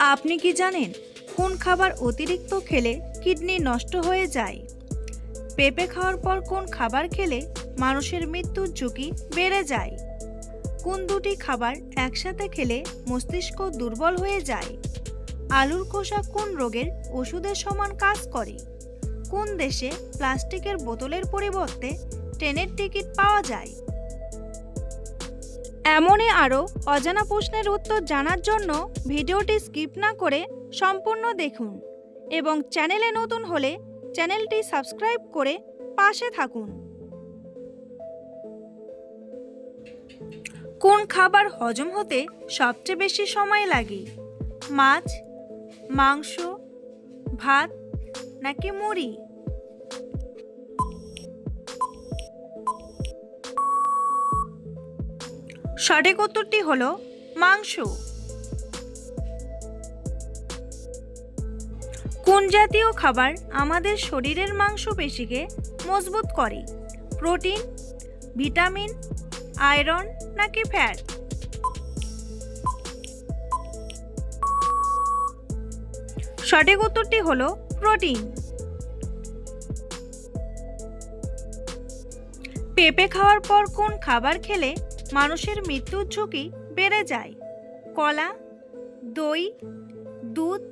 আপনি কি জানেন কোন খাবার অতিরিক্ত খেলে কিডনি নষ্ট হয়ে যায়? পেঁপে খাওয়ার পর কোন খাবার খেলে মানুষের মৃত্যুর ঝুঁকি বেড়ে যায়? কোন দুটি খাবার একসাথে খেলে মস্তিষ্ক দুর্বল হয়ে যায়? আলুর খোসা কোন রোগের ওষুধের সমান কাজ করে? কোন দেশে প্লাস্টিকের বোতলের পরিবর্তে ট্রেনের টিকিট পাওয়া যায়? এমনই আরও অজানা প্রশ্নের উত্তর জানার জন্য ভিডিওটি স্কিপ না করে সম্পূর্ণ দেখুন এবং চ্যানেলে নতুন হলে চ্যানেলটি সাবস্ক্রাইব করে পাশে থাকুন। কোন খাবার হজম হতে সবচেয়ে বেশি সময় লাগে? মাছ, মাংস, ভাত নাকি মুড়ি? সঠিক উত্তরটি হল মাংস। কোন জাতীয় খাবার আমাদের শরীরের মাংস মাংসপেশিকে মজবুত করে? প্রোটিন, ভিটামিন, আয়রন নাকি ফ্যাট? সঠিক উত্তরটি হলো প্রোটিন। পেঁপে খাওয়ার পর কোন খাবার খেলে মানুষের মৃত্যুর ঝুঁকি বেড়ে যায়। কলা, দই, দুধ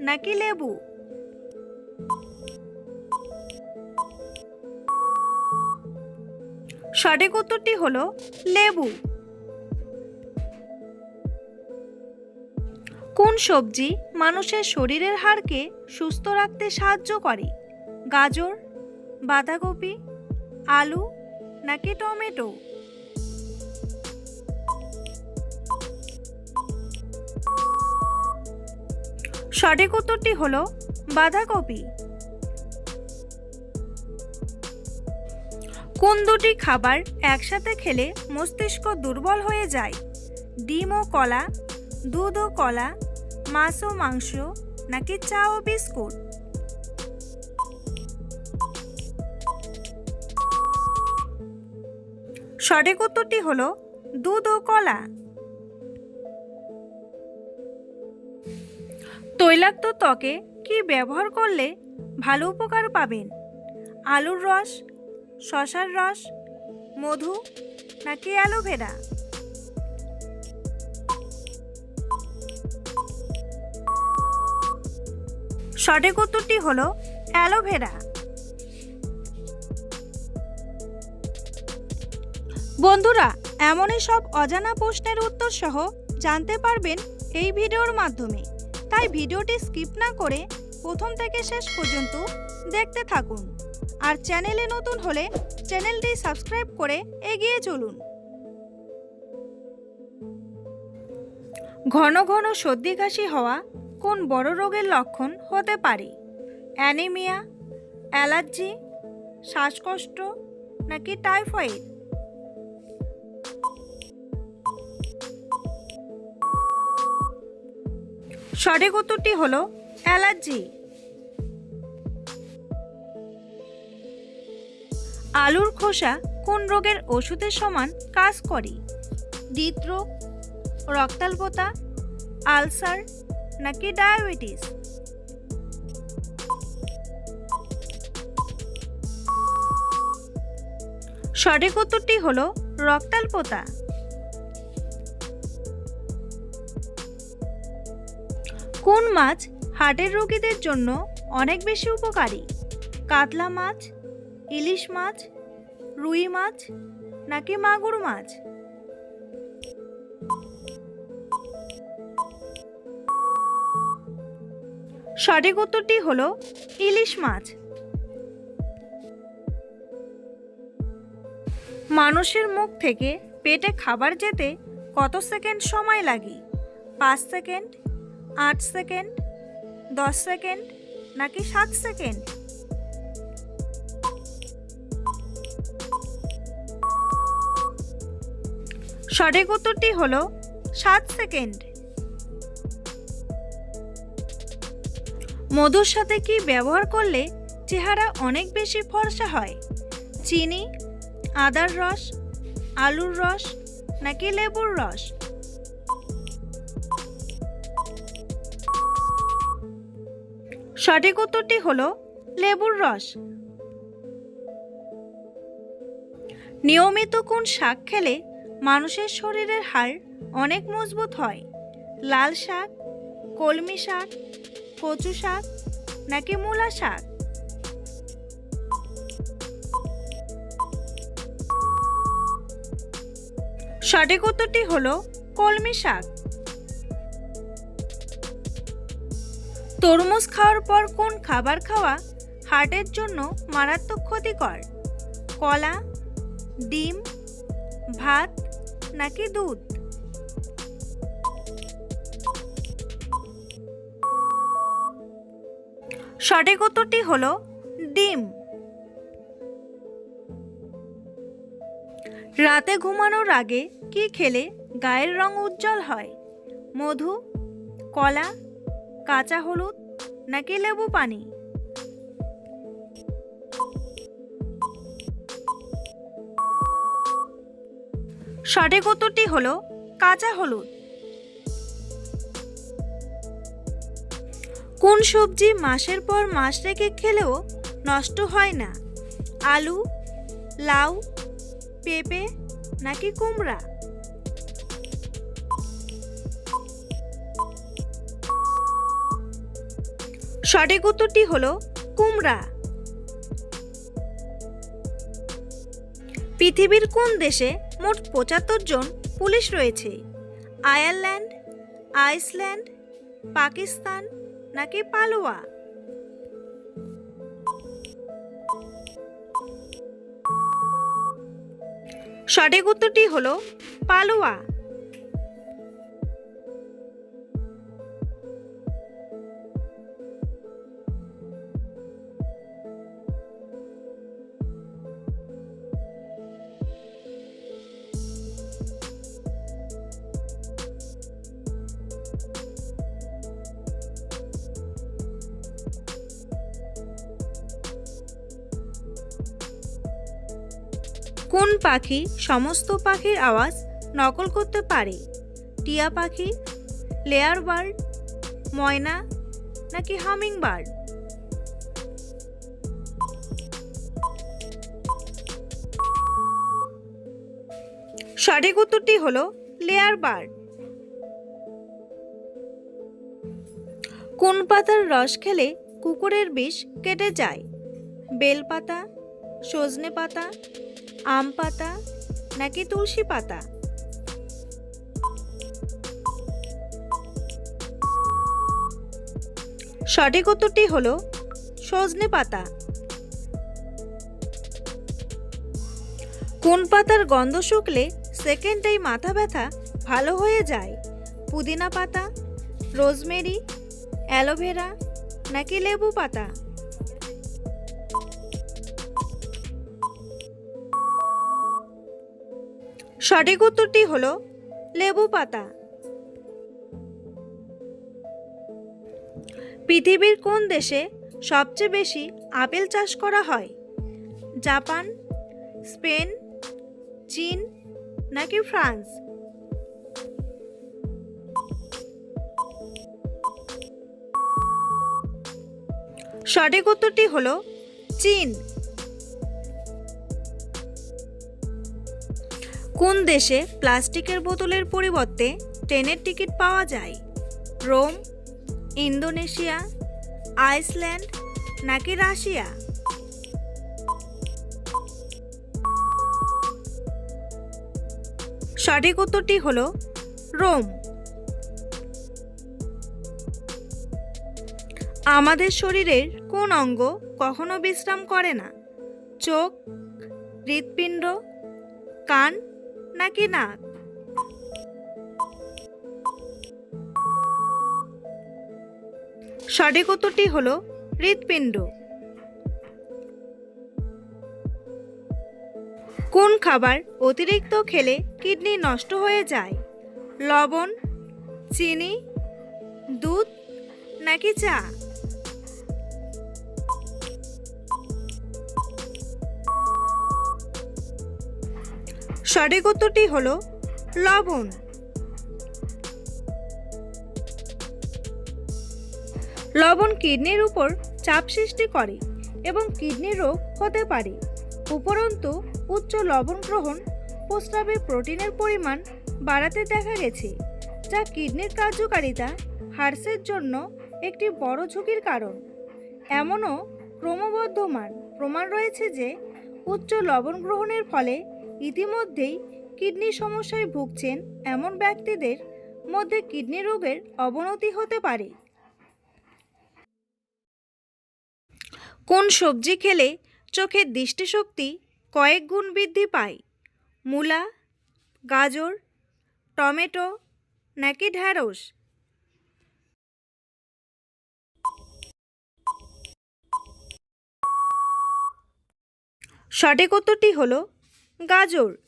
নাকি লেবু? সঠিক উত্তরটি হলো লেবু। কোন সবজি মানুষের শরীরের হাড়কে সুস্থ রাখতে সাহায্য করে? গাজর, বাঁধাকপি, আলু নাকি টমেটো? সঠিক উত্তরটি হলো বাঁধাকপি। কোন দুটি খাবার একসাথে খেলে মস্তিষ্ক দুর্বল হয়ে যায়? ডিম ও কলা, দুধ ও কলা, মাছ ও মাংস, নাকি চা ও বিস্কুট? সঠিক উত্তরটি হলো দুধ ও কলা। তৈলাক্ত ত্বকে কি ব্যবহার করলে ভালো উপকার পাবেন? আলুর রস, শশার রস, মধু নাকি অ্যালোভেরা? সঠিক উত্তরটি হলো অ্যালোভেরা। বন্ধুরা, এমনই সব অজানা প্রশ্নের উত্তর সহ জানতে পারবেন এই ভিডিওর মাধ্যমে। তাই ভিডিওটি স্কিপ না করে প্রথম থেকে শেষ পর্যন্ত দেখতে থাকুন। আর চ্যানেলে নতুন হলে চ্যানেলটি সাবস্ক্রাইব করে এগিয়ে চলুন। ঘন ঘন সর্দি কাশি হওয়া কোন বড় রোগের লক্ষণ হতে পারে? অ্যানিমিয়া, অ্যালার্জি, শ্বাসকষ্ট নাকি টাইফয়েড? সঠিক উত্তরটি হলো অ্যালার্জি। আলুর খোসা কোন রোগের ওষুধের সমান কাজ করে? হৃদরোগ, রক্তাল্পতা, আলসার নাকি ডায়াবেটিস? সঠিক উত্তরটি হলো রক্তাল্পতা। কোন মাছ হার্টের রোগীদের জন্য অনেক বেশি উপকারী? কাতলা মাছ, ইলিশ মাছ, রুই মাছ, নাকি মাগুর মাছ? সঠিক উত্তরটি হলো ইলিশ মাছ। মানুষের মুখ থেকে পেটে খাবার যেতে কত সেকেন্ড সময় লাগে? পাঁচ সেকেন্ড আট সেকেন্ড, দশ সেকেন্ড নাকি সাত সেকেন্ড? সঠিক উত্তরটি হলো সাত সেকেন্ড। মধুর সাথে কি ব্যবহার করলে চেহারা অনেক বেশি ফর্সা হয়? চিনি, আদার রস, আলুর রস নাকি লেবুর রস? সঠিক উত্তরটি হলো লেবুর রস। নিয়মিত কোন শাক খেলে মানুষের শরীরের হাড় অনেক মজবুত হয়? লাল শাক, কলমি শাক, কচু শাক নাকি মূলা শাক? সঠিক উত্তরটি হলো কলমি শাক। তরমুজ খাওয়ার পর কোন খাবার খাওয়া হার্টের জন্য মারাত্মক ক্ষতিকর? কলা, ডিম, ভাত নাকি দুধ? সঠিক উত্তরটি হলো ডিম। রাতে ঘুমানোর আগে কি খেলে গায়ের রং উজ্জ্বল হয়? মধু, কলা কাঁচা হলুদ নাকি লেবু পানি? সঠিক উত্তরটি হলো কাঁচা হলুদ। কোন সবজি মাসের পর মাস রেখে খেলেও নষ্ট হয় না? আলু, লাউ, পেঁপে নাকি কুমড়া? সঠিক উত্তরটি হলো কুমড়া। পৃথিবীর কোন দেশে মোট পঁচাত্তর জন পুলিশ রয়েছে? আয়ারল্যান্ড, আইসল্যান্ড, পাকিস্তান নাকি পালোয়া? সঠিক উত্তরটি হলো পালোয়া। কোন পাখি সমস্ত পাখির আওয়াজ নকল করতে পারে? টিয়া পাখি, লেয়ার বার্ড, ময়না, নাকি হামিং বার্ড সঠিক উত্তরটি হলো লেয়ার বার্ড। কোন পাতার রস খেলে কুকুরের বিষ কেটে যায়? বেলপাতা সজনে পাতা, আম পাতা নাকি তুলসী পাতা? সঠিক উত্তরটি হল সজনে পাতা। কোন পাতার গন্ধ শুকলে সেকেন্ডেই মাথা ব্যথা ভালো হয়ে যায়? পুদিনা পাতা, রোজমেরি, অ্যালোভেরা নাকি লেবু পাতা? সঠিক উত্তরটি হলো লেবু পাতা। পৃথিবীর কোন দেশে সবচেয়ে বেশি আপেল চাষ করা হয়? জাপান, স্পেন, চীন নাকি ফ্রান্স? সঠিক উত্তরটি হলো চীন। কোন দেশে প্লাস্টিকের বোতলের পরিবর্তে ট্রেনের টিকিট পাওয়া যায়? রোম, ইন্দোনেশিয়া, আইসল্যান্ড নাকি রাশিয়া? সঠিক উত্তরটি হলো রোম। আমাদের শরীরের কোন অঙ্গ কখনো বিশ্রাম করে না? চোখ, হৃৎপিণ্ড, কান নাকি না? সঠিক উত্তরটি হলো হৃৎপিণ্ড। কোন খাবার অতিরিক্ত খেলে কিডনি নষ্ট হয়ে যায়? লবণ, চিনি, দুধ নাকি চা? সঠিক হলো লবণ। লবণ কিডনির উপর চাপ সৃষ্টি করে এবং কিডনি রোগ হতে পারে। উপরন্তু, উচ্চ লবণ গ্রহণ প্রস্রাবে প্রোটিনের পরিমাণ বাড়াতে দেখা গেছে, যা কিডনির কার্যকারিতা হ্রাসের জন্য একটি বড় ঝুঁকির কারণ। এমনও ক্রমবর্ধমান প্রমাণ রয়েছে যে, উচ্চ লবণ গ্রহণের ফলে ইতিমধ্যেই কিডনি সমস্যায় ভুগছেন এমন ব্যক্তিদের মধ্যে কিডনি রোগের অবনতি হতে পারে। কোন সবজি খেলে চোখের দৃষ্টিশক্তি কয়েক গুণ বৃদ্ধি পায়? মূলা, গাজর, টমেটো নাকি ঢ্যাঁড়স সঠিক উত্তরটি হলো গাজর।